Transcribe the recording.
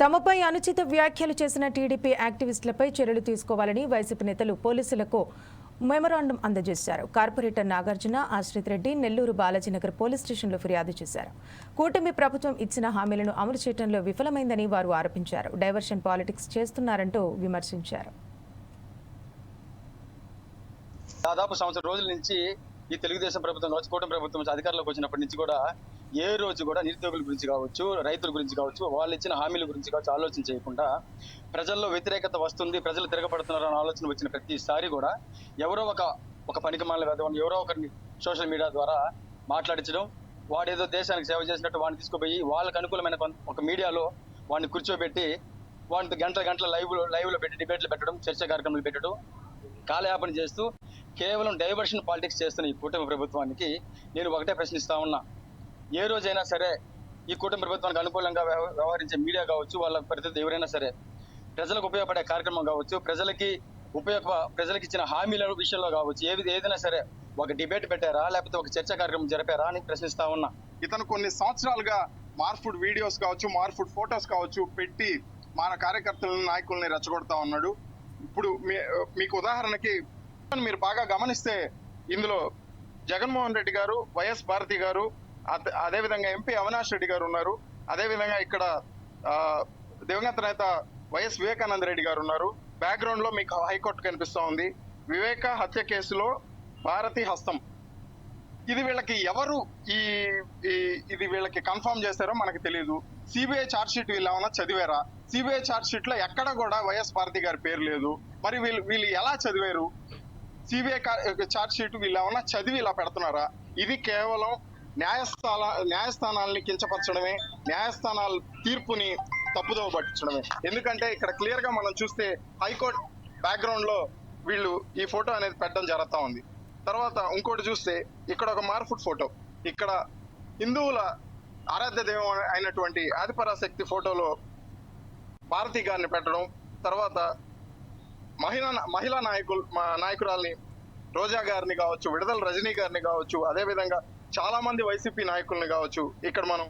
తమపై అనుచిత వ్యాఖ్యలు చేసిన టీడీపీ యాక్టివిస్టులపై చర్యలు తీసుకోవాలని వైసీపీ నేతలు పోలీసులకు మెమరాండం అందజేశారు. కార్పొరేటర్ నాగార్జున ఆశ్రిత్ రెడ్డి నెల్లూరు బాలాజీనగర్ పోలీస్ స్టేషన్లో ఫిర్యాదు చేశారు. కూటమి ప్రభుత్వం ఇచ్చిన హామీలను అమలు చేయడంలో విఫలమైందని వారు ఆరోపించారు. డైవర్షన్ పాలిటిక్స్ చేస్తున్నారంటూ విమర్శించారు. దాదాపు సంవత్సరం రోజుల నుంచి ఈ తెలుగుదేశం ప్రభుత్వం కావచ్చు కూటమి ప్రభుత్వం అధికారంలోకి వచ్చినప్పటి నుంచి కూడా ఏ రోజు కూడా నిరుద్యోగుల గురించి కావచ్చు రైతుల గురించి కావచ్చు వాళ్ళు ఇచ్చిన హామీల గురించి కావచ్చు ఆలోచన చేయకుండా ప్రజల్లో వ్యతిరేకత వస్తుంది ప్రజలు తిరగబడుతున్నారు అనే ఆలోచన వచ్చిన ప్రతిసారి కూడా ఎవరో ఒక ఒక పనికి మాల ఎవరో ఒకరిని సోషల్ మీడియా ద్వారా మాట్లాడించడం వాడేదో దేశానికి సేవ చేసినట్టు వాడిని తీసుకుపోయి వాళ్ళకి అనుకూలమైన ఒక మీడియాలో వాడిని కూర్చోబెట్టి వాడిని గంటల గంటల లైవ్ లైవ్లో పెట్టి డిబేట్లు పెట్టడం చర్చ కార్యక్రమాలు పెట్టడం కాలయాపన చేస్తూ కేవలం డైవర్షన్ పాలిటిక్స్ చేస్తున్న ఈ కూటమి ప్రభుత్వానికి నేను ఒకటే ప్రశ్నిస్తా ఉన్నా. ఏ రోజైనా సరే ఈ కూటమి ప్రభుత్వానికి అనుకూలంగా వ్యవ- వ్యవహరించే మీడియా కావచ్చు వాళ్ళ ప్రతినిధి ఎవరైనా సరే ప్రజలకు ఉపయోగపడే కార్యక్రమం కావచ్చు ప్రజలకి ఉపయోగ ప్రజలకు ఇచ్చిన హామీల విషయంలో కావచ్చు ఏది ఏదైనా సరే ఒక డిబేట్ పెట్టారా లేకపోతే ఒక చర్చ కార్యక్రమం జరిపారా అని ప్రశ్నిస్తా ఉన్నా. ఇతను కొన్ని సంవత్సరాలుగా మార్ఫుడ్ వీడియోస్ కావచ్చు మార్ఫుడ్ ఫొటోస్ కావచ్చు పెట్టి మన కార్యకర్తలను నాయకుల్ని రెచ్చగొడతా ఉన్నాడు. ఇప్పుడు మీ- మీకు ఉదాహరణకి మీరు బాగా గమనిస్తే ఇందులో జగన్మోహన్ రెడ్డి గారు వైఎస్ భారతి గారు అదేవిధంగా ఎంపీ అవినాష్ రెడ్డి గారు ఉన్నారు. అదేవిధంగా ఇక్కడ ఆ, దివంగత నేత వైఎస్ వివేకానంద రెడ్డి గారు ఉన్నారు. బ్యాక్గ్రౌండ్లో మీకు హైకోర్టు కనిపిస్తూ ఉంది. వివేక హత్య కేసులో భారతి హస్తం. ఇది వీళ్ళకి ఎవరు ఈ ఈ- ఇది వీళ్ళకి కన్ఫర్మ్ చేశారో మనకు తెలియదు సిబిఐ ఛార్జ్ షీట్ వీళ్ళు ఏమైనా చదివారా? సిబిఐ ఛార్జ్ షీట్లో ఎక్కడ కూడా వైఎస్ భారతి గారి పేరు లేదు. మరి వీళ్ళు వీళ్ళు ఎలా చదివారు? సిబిఐ ఛార్జ్ షీట్ వీళ్ళు ఏమన్నా చదివి ఇలా పెడుతున్నారా? ఇది కేవలం న్యాయస్థాన న్యాయస్థానాల్ని కించపరచడమే న్యాయస్థానాల తీర్పుని తప్పుదోవ పట్టించడమే. ఎందుకంటే ఇక్కడ క్లియర్గా మనం చూస్తే హైకోర్టు బ్యాక్గ్రౌండ్లో వీళ్ళు ఈ ఫోటో అనేది పెట్టడం జరుగుతా ఉంది. తర్వాత ఇంకోటి చూస్తే ఇక్కడ ఒక మార్ఫుట్ ఫోటో. ఇక్కడ హిందువుల ఆరాధ్య దైవం అయినటువంటి ఆదిపరాశక్తి ఫోటోలో భారతి గారిని పెట్టడం తర్వాత మహిళా మహిళా నాయకులు మా నాయకురాల్ని రోజా గారిని కావచ్చు విడుదల రజనీ గారిని కావచ్చు అదే విధంగా చాలా మంది వైసీపీ నాయకుల్ని కావచ్చు ఇక్కడ మనం